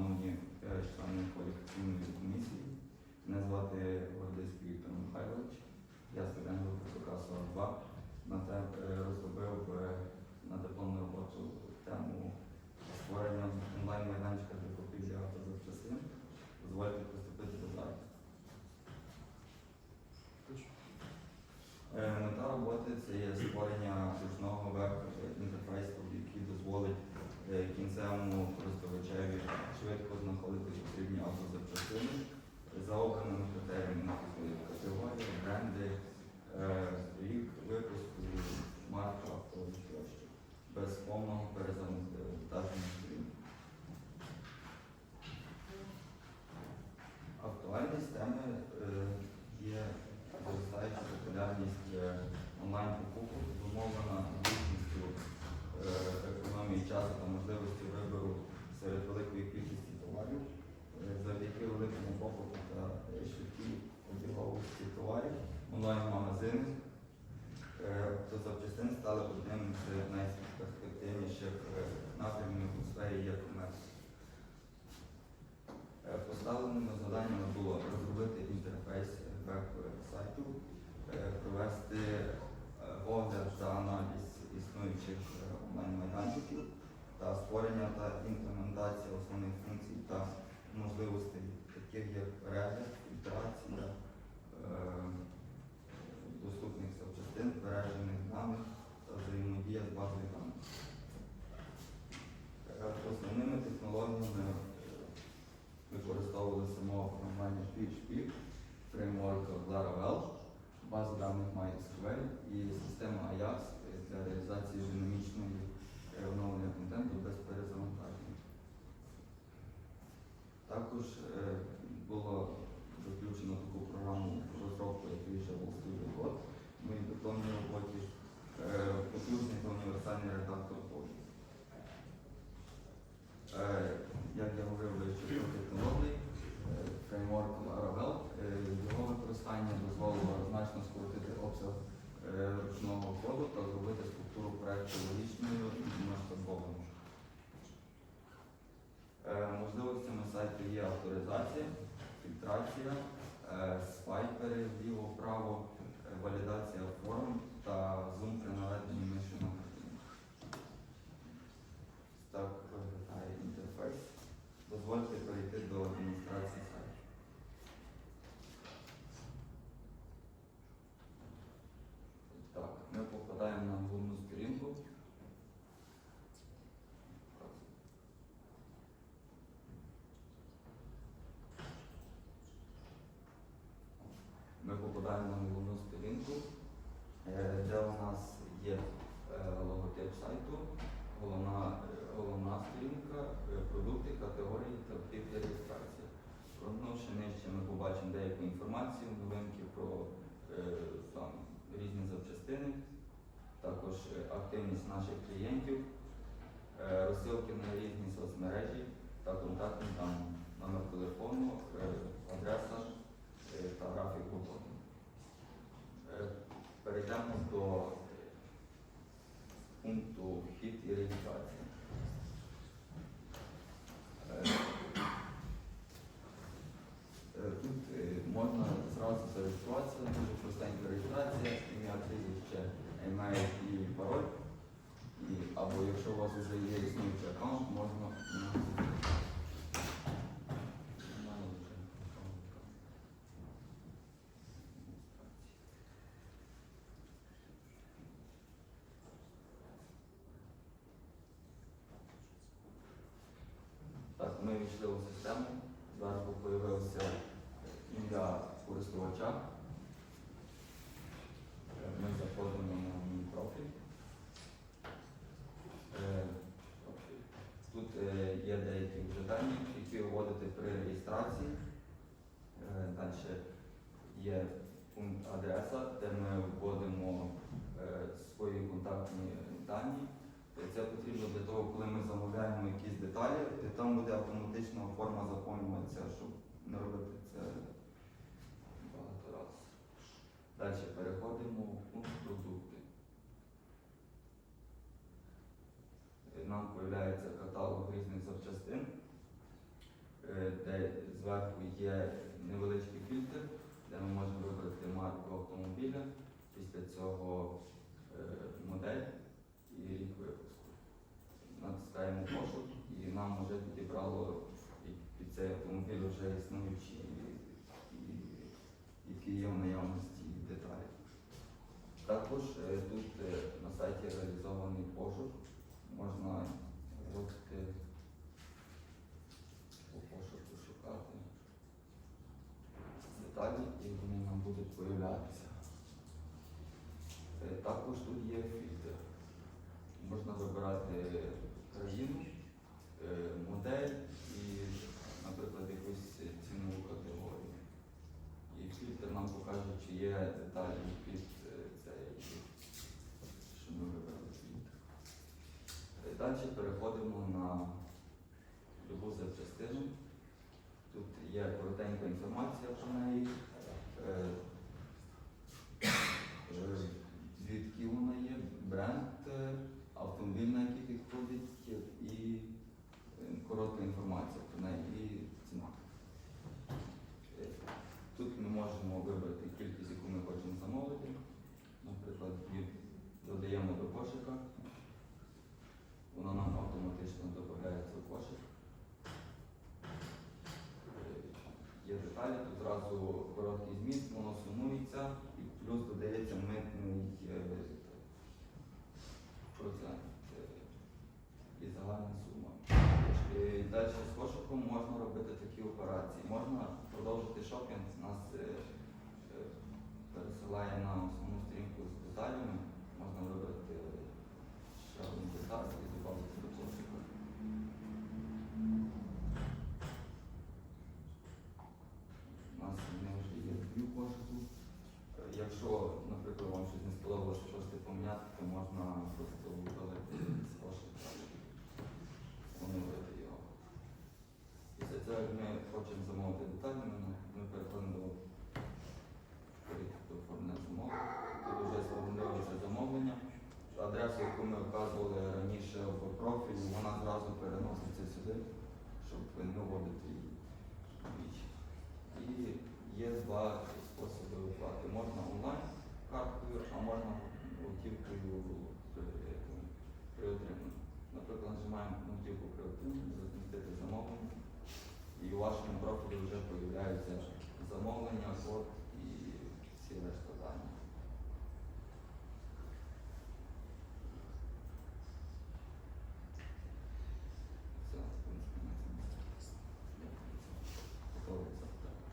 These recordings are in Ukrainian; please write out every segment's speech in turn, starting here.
шановні члени кваліфікаційної комісії. Мене звати Гордиський Віктор Михайлович. Я студент КК 42. На те е, розробив е, на дипломну роботу тему створення онлайн-майданчика для купівлі автозапчастин. Дозвольте приступити до захисту. Автозапчастини за обраними критеріями, категорії, бренди, е, рік випуску, марка автобусів без повного перезавантаження онлайн-магазини е, автозапчастин стали одним з найперспективніших е, напрямів у сфері e-commerce. Е, Поставленими завданнями було розробити інтерфейс веб-сайту, е, провести огляд та аналіз існуючих онлайн-майданчиків та створення та імплементація основних функцій та можливостей, таких як перегляд, фільтрація доступних запчастин, збережених даних та взаємодія з базою даних. Е, Основними технологіями е, використовували самого формування PHP, фреймворк Laravel, базу даних MySQL і система Ajax для реалізації динамічної оновлення контенту без перезавантаження. Також е, було заключено таку програму розробку, як Visual Studio Code. В моїй дипломній роботі е, потужний та універсальний редактор коду. Е, Як я говорив, технологій, е, фреймворк Laravel, його використання дозволило значно скоротити обсяг ручного коду та зробити структуру проекту логічною і масштабованою. Можливостями сайту є авторизація, фільтрація, е, спайпери вліво-вправо, е, валідація форм та зум приналежні миші на картинку. Так виглядає інтерфейс. Дозвольте перейти до адміністрації сайту. Так, ми попадаємо на головну сторінку. Ми попадаємо на головну сторінку, е, де у нас є е, логотип сайту, головна, е, головна сторінка, е, продукти, категорії та тип реєстрації. Прогнувши нижче, ми побачимо деяку інформацію, новинки про е, там, різні запчастини, також е, активність наших клієнтів, е, розсилки на різні соцмережі та контактні дані, номер телефону, адреса та графік роботи. Перейдемо до пункту вхід і реєстрація. Е, е, Тут е, можна зразу зареєструватися, дуже простенька реєстрація, ім'я, прізвище, емейл і пароль. І, або якщо у вас вже аккаунт, можна. Так, ми війшли у систему. Зверху появився ім'я користувача. Е, Ми заходимо на мій профіль. Е, Тут е, є деякі вже дані, які вводити при реєстрації. Е, Далі є пункт адреса, де ми вводимо е, свої контактні дані. Е, Це потрібно для того, коли ми замовляємо якісь деталі, там буде автоматично форма заповнюватися, щоб не робити це багато разів. Далі переходимо в пункт продукти. Нам з'являється каталог різних запчастин. Е, де зверху є невеличкий фільтр, де ми можемо вибрати марку автомобіля, після цього е, модель і рік випуску. Натискаємо пошук і нам вже підібрало під- цей автомобіль вже існуючі, і- які є в наявності деталі. Також е, тут е, на сайті реалізований пошук. Можна вводити по пошуку шукати деталі і вони нам будуть появлятися. Е, Також тут є фільтр. Можна вибирати країну, е, модель і, наприклад, якусь цінову категорію. І фільтр нам покаже, чи є деталі під е, цей, що ми вибрали фільтр. Далі переходимо на любу запчастину. Тут є коротенька інформація про неї. Е, е, Звідки вона є, бренд, е, автомобіль, на який підходить, і е, коротка інформація про неї і ціна. Е, Тут ми можемо вибрати кількість, яку ми хочемо замовити. Наприклад, від- додаємо до кошика. Воно нам автоматично додається в кошик. Е, Є деталі, тут зразу короткий зміст, воно сумується і плюс додається митний е, процент е, і загальна сума. І далі з кошиком можна робити такі операції. Можна продовжити шопінг. Нас е, е, пересилає на основну сторінку з деталями. Можна вибрати ще один деталь і додати до кошика. У нас вони вже є дві в кошику. Е, Якщо, наприклад, вам щось не сподобалося, щось ти поміняти, то можна просто видалити з кошика і оновити його. Після цього, як ми хочемо замовити деталі, ми, ми переходимо до, до оформлення замовлення. Тут вже сформулюється замовлення. Адресу, яку ми вказували раніше в профілі, вона зразу переноситься сюди, щоб не вводити її двічі. І є два способи оплати. Можна онлайн карткою, а можна готівкою при, при отриманні. Наприклад, нажимаємо на готівку при отриманні, розмістити замовлення, і у вашому профілі вже з'являються замовлення, код і всі решта дані. Все, в принципі, на цьому. Готовий запитати.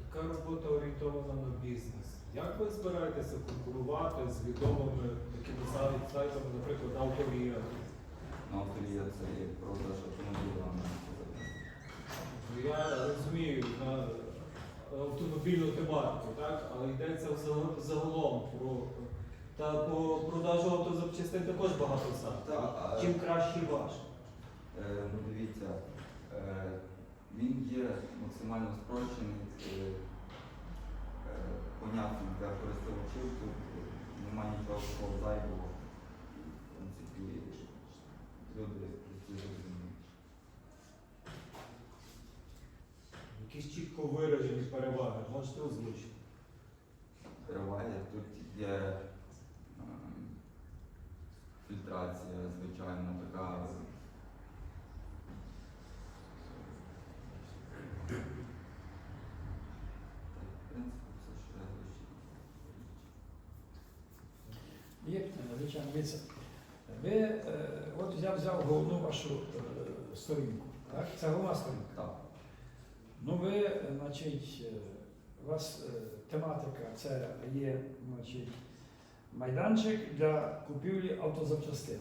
Така робота орієнтована на бізнес. Як ви збираєтеся конкурувати з відомими такими сайтами, наприклад, Авторія? На авторія це є продаж автомобіля на. Ну, Я розумію на автомобільну тематику, так? але йдеться загалом про та по продажу автозапчастин також багато а- Чим кращий ваш? Е, ну дивіться, е, він є максимально спрощений, е, е, понятний для користувачів, тут немає нічого такого зайвого. В принципі, люди Якісь чітко виражені переваги, можете озвучити? Переваги тут є ем, фільтрація, звичайно, така. В принципі, все, що я лишив. Є питання, звичайно, дивіться. Ви, е, от я взяв головну вашу е, сторінку. Так? Це головна сторінка. Так. Ну ви, е, значить, е, у вас е, тематика це є значить, майданчик для купівлі автозапчастин.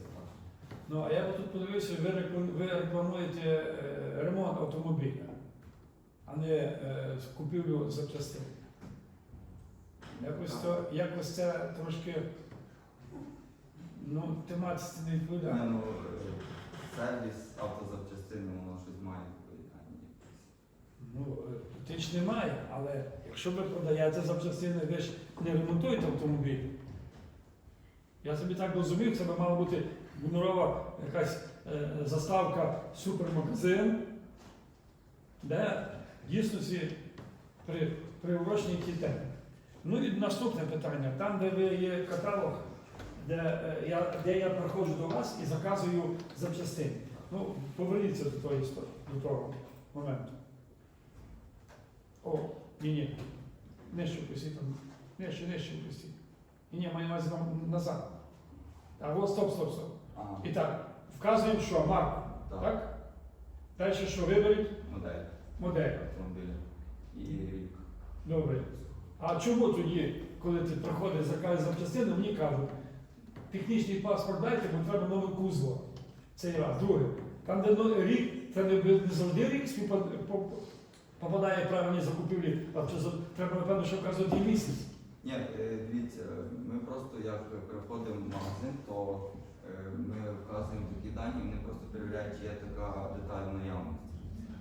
Ну, а я тут подивився, ви, реклам- ви рекламуєте ремонт автомобіля, а не купівлю запчастин. Якось, то, якось це трошки ну, тематиці не відповідає. ну, сервіс автозапчастини, воно щось має. Ну, е, фактично немає, але якщо ви продаєте запчастини, ви ж не ремонтуєте автомобіль. Я собі так розумів, це би мала бути гонорова якась е, заставка супермагазин, де в дійсності при, приурочені ті. Ну і наступне питання, там, де ви є каталог, де, е, я, де я приходжу до вас і заказую запчастини. Ну, поверніться до тої до того моменту. О, ні, ні. Нижче пустіть там. Нижче, нижче пустіть. Ні, ні, маю на увазі вам назад. А от стоп, стоп, стоп. Ага, І так, вказуємо, що марку, так. так? Далі що виберіть Модель модель. автомобіля і рік. Добре. А чому тоді, коли ти приходиш заказуєш запчастину, мені кажуть, технічний паспорт дайте, бо треба номер кузова. Це раз. Друге. Там, де рік, це не, завжди рік співпад- по- попадає в правильні закупівлі, а за- треба, напевно, що вказувати і місяць. Ні, е, дивіться, ми просто як приходимо в магазин, то е, ми вказуємо такі дані, вони просто перевіряють, чи є така деталь наявності.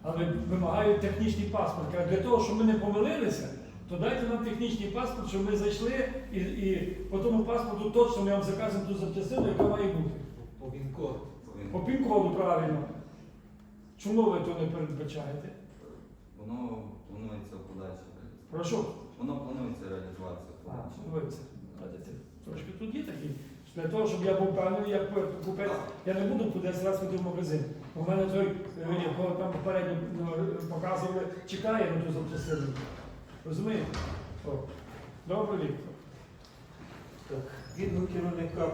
Але вимагають технічний паспорт. Кажуть, для того, щоб ми не помилилися, то дайте нам технічний паспорт, щоб ми зайшли і, і по тому паспорту точно ми вам заказуємо ту запчастину, яка має бути. По ВІН-коду. По пін-коду правильно. Чому ви то не передбачаєте? Воно планується в подальшій реалізації. Прошу. Воно планується реалізуватися в. Бачите, Трошки тут є такі. що Для того, щоб я був певний, як купець, я не буду по 10 ходити в магазин. У мене той, е, якого там попередньо ну, показували, чекає на ту запчастину. Розумієте? О. Добре, Віктор. Так, від керівника